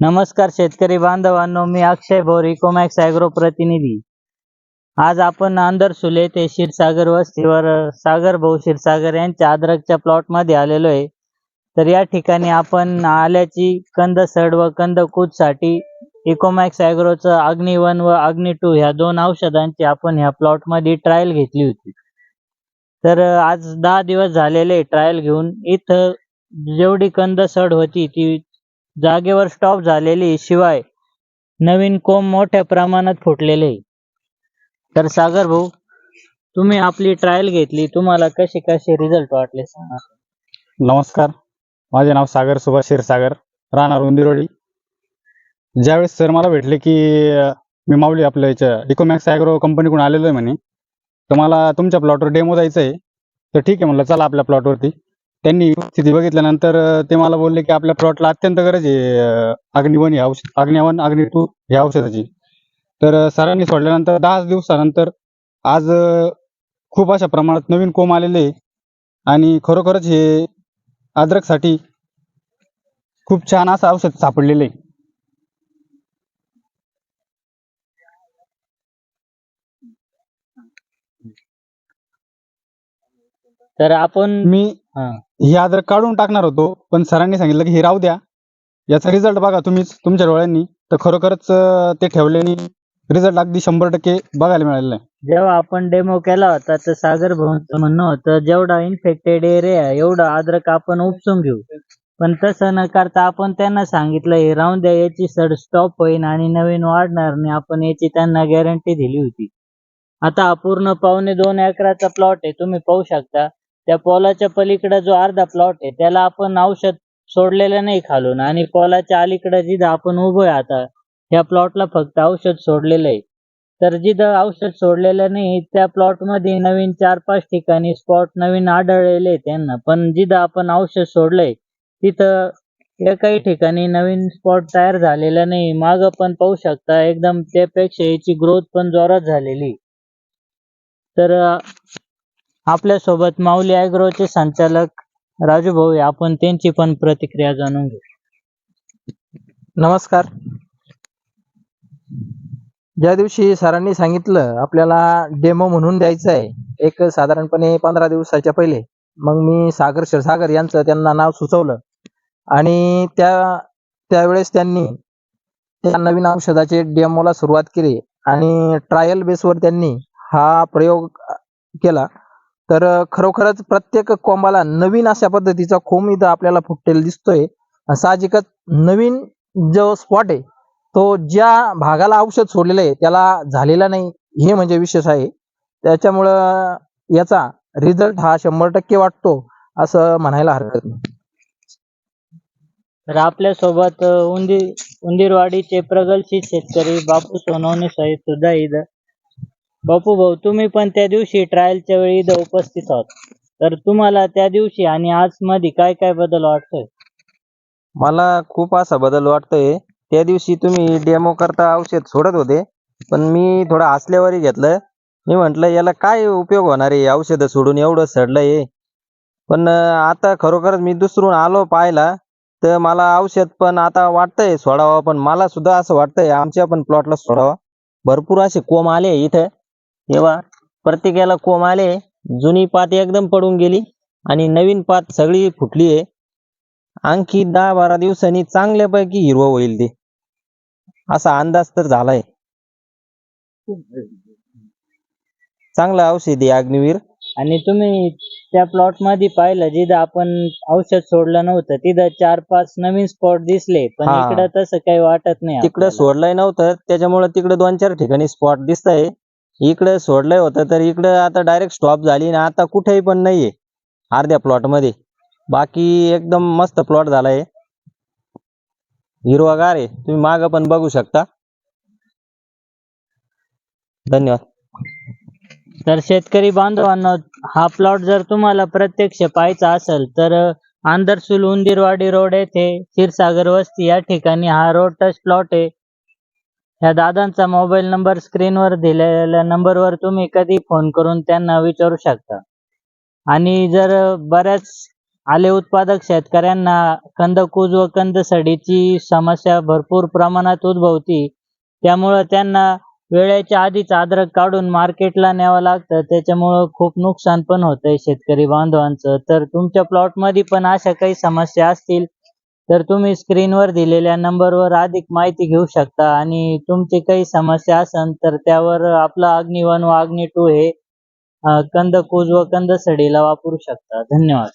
नमस्कार शेतकरी बांधवांनो मी अक्षय भोर इकोमॅक्स अॅग्रो प्रतिनिधी. आज आपण आंधरसुले ते क्षीरसागर वस्तीवर सागर भाऊ क्षीरसागर यांच्या अद्रकच्या प्लॉटमध्ये आलेलो आहे. तर या ठिकाणी आपण आल्याची कंद सड व कंदसाठी इकोमॅक्स अग्नि वन व अग्नि टू ह्या दोन औषधांची आपण ह्या प्लॉटमध्ये ट्रायल घेतली होती. तर आज दहा दिवस झालेले ट्रायल घेऊन इथं जेवढी कंद सड होती ती जागेवर स्टॉप झालेली शिवाय नवीन कोंब मोठ्या प्रमाणात फुटलेले. तर सागर भाऊ तुम्ही आपली ट्रायल घेतली. तुम्हाला कसे कसे रिझल्ट वाटले सांगा. नमस्कार. माझे नाव सागर सुभाष क्षीरसागर राहणार उंदिरोडी ज्यावेळेस सर मला भेटले की मी माऊली आपल्या याच्या इकोमॅक्स ॲग्रो कंपनीकडून आलेलो आहे म्हणे. तर मला तुमच्या प्लॉटवर डेमो जायचं आहे तर ठीक आहे म्हणलं चला आपल्या प्लॉटवरती त्यांनी स्थिती बघितल्यानंतर ते मला बोलले की आपल्या प्लॉटला अत्यंत गरज आहे अग्निवन या औषध अग्निवन अग्नि टू या औषधाची. तर सरांनी सोडल्यानंतर दहा दिवसानंतर आज खूप अशा प्रमाणात नवीन कोंब आलेले आणि खरोखरच हे अद्रकसाठी खूप छान असं औषध सापडलेलं आहे. तर आपण मी हा. हे अद्रक काढून टाकणार होतो पण सरांनी सांगितलं की हे राहू द्या. याचा रिझल्ट बघा तुम्हीच तुमच्या डोळ्यांनी. तर खरोखरच अं, ते ठेवल्याने रिझल्ट अगदी शंभर टक्के बघायला मिळालेला आहे. जेव्हा आपण डेमो केला होता तर सागर भाऊंचं म्हणणं होतं जेवढा इन्फेक्टेड एरिया एवढा अद्रक आपण उपसून घेऊ. पण तसं न करता आपण त्यांना सांगितलं हे राहून द्या याची सड स्टॉप होईल आणि नवीन वाढणार नाही आपण याची त्यांना गॅरंटी दिली होती. आता हा पूर्ण पावणे दोन एकराचा प्लॉट आहे तुम्ही पाहू शकता. त्या पोलाच्या पलीकडे जो अर्धा प्लॉट आहे त्याला आपण औषध सोडलेलं नाही खालून. आणि पोलाच्या अलीकडे जिथं आपण उभं आहे आता ह्या प्लॉटला फक्त औषध सोडलेलं आहे. तर जिथं औषध सोडलेलं नाही त्या प्लॉटमध्ये नवीन चार पाच ठिकाणी स्पॉट नवीन आढळलेले त्यांना. पण जिथं आपण औषध सोडलंय तिथं एकाही ठिकाणी नवीन स्पॉट तयार झालेला नाही. माग पण पाहू शकता एकदम त्यापेक्षा याची ग्रोथ पण जोरात झालेली तर आपल्यासोबत माऊली अॅग्रोचे संचालक राजू भाऊ आहे. आपण त्यांची पण प्रतिक्रिया जाणून घेऊ. नमस्कार. ज्या दिवशी सरांनी सांगितलं आपल्याला डेमो म्हणून द्यायचं आहे एक साधारणपणे पंधरा दिवसाच्या पहिले मग मी सागर क्षीरसागर यांचं त्यांना नाव सुचवलं. आणि त्या त्यावेळेस त्यांनी त्या नवीन औषधाचे डेमोला सुरुवात केली आणि ट्रायल बेसवर त्यांनी हा प्रयोग केला. तर खरोखरच प्रत्येक कोंबाला नवीन अशा पद्धतीचा खोम इथं आपल्याला फुटलेला दिसतोय. साहजिकच नवीन जो स्पॉट आहे तो ज्या भागाला औषध सोडलेलं आहे त्याला झालेला नाही. हे म्हणजे विशेष आहे. त्याच्यामुळं याचा रिझल्ट हा शंभर टक्के वाटतो असं म्हणायला हरकत नाही. तर आपल्यासोबत अ, उंदीर उंदीरवाडीचे प्रगलशील शेतकरी बापू सोनवणे साहेब सुद्धा इथं बापू भाऊ तुम्ही पण त्या दिवशी ट्रायलच्या वेळी इथं उपस्थित आहात. तर तुम्हाला त्या दिवशी आणि आज मध्ये काय काय बदल वाटतोय? मला खूप असा बदल वाटतोय. त्या दिवशी तुम्ही डेमो करता औषध सोडत होते. पण मी थोडं हसल्यावरही घेतलं. मी म्हंटल याला काय उपयोग होणार आहे? औषधं सोडून एवढं सडलंय. पण अं, आता खरोखरच मी दुसरून आलो पाहायला तर मला औषध पण आता वाटतंय सोडावं. पण मला सुद्धा असं वाटतंय आमच्या पण प्लॉटला सोडावा. भरपूर असे कोंब आले इथं. तेव्हा प्रत्येकाला कोंब आले जुनी पात एकदम पडून गेली आणि नवीन पात सगळी फुटली आहे. आणखी दहा बारा दिवसांनी चांगल्यापैकी हिरवं होईल ते. असा अंदाज तर झालाय. चांगलं औषध आहे अग्निवीर. आणि तुम्ही त्या प्लॉटमध्ये पाहिलं जिथं आपण औषध सोडलं नव्हतं तिथं चार पाच नवीन स्पॉट दिसले पण हा. इकडं तसं काही वाटत नाही तिकडं आपल्याला. सोडलंय नव्हतं त्याच्यामुळे तिकडे दोन चार ठिकाणी स्पॉट दिसतंय. इकडे सोडलंय होतं तर इकडे आता डायरेक्ट स्टॉप झाली ना आता कुठेही पण नाहीये अर्ध्या प्लॉटमध्ये. बाकी एकदम मस्त प्लॉट झालाय. हिरवागार आहे. तुम्ही माग पण बघू शकता. धन्यवाद. तर शेतकरी बांधवांना हा प्लॉट जर तुम्हाला प्रत्यक्ष पाहायचा असेल तर आंदरसूल उंदीरवाडी रोड येथे क्षीरसागर वस्ती या ठिकाणी हा रोड टच प्लॉट आहे. ह्या दादांचा मोबाईल नंबर स्क्रीनवर दिलेल्या नंबरवर तुम्ही कधी फोन करून त्यांना विचारू शकता. आणि जर बऱ्याच आले उत्पादक शेतकऱ्यांना कंदकूज व कंदसडीची समस्या भरपूर प्रमाणात उद्भवती त्यामुळं त्यांना वेळेच्या आधीच अद्रक काढून मार्केटला न्यावं लागतं. त्याच्यामुळं खूप नुकसान पण होतंय शेतकरी बांधवांचं. तर तुमच्या प्लॉटमध्ये पण अशा काही समस्या असतील तर तुम्ही स्क्रीनवर दिलेल्या नंबरवर अधिक माहिती घेऊ शकता आणि तुमची काही समस्या असेल तर त्यावर आपला अग्नी वन व अग्नी टू हे कंद कंदकूज व कंद सडीला वापरू शकता. धन्यवाद.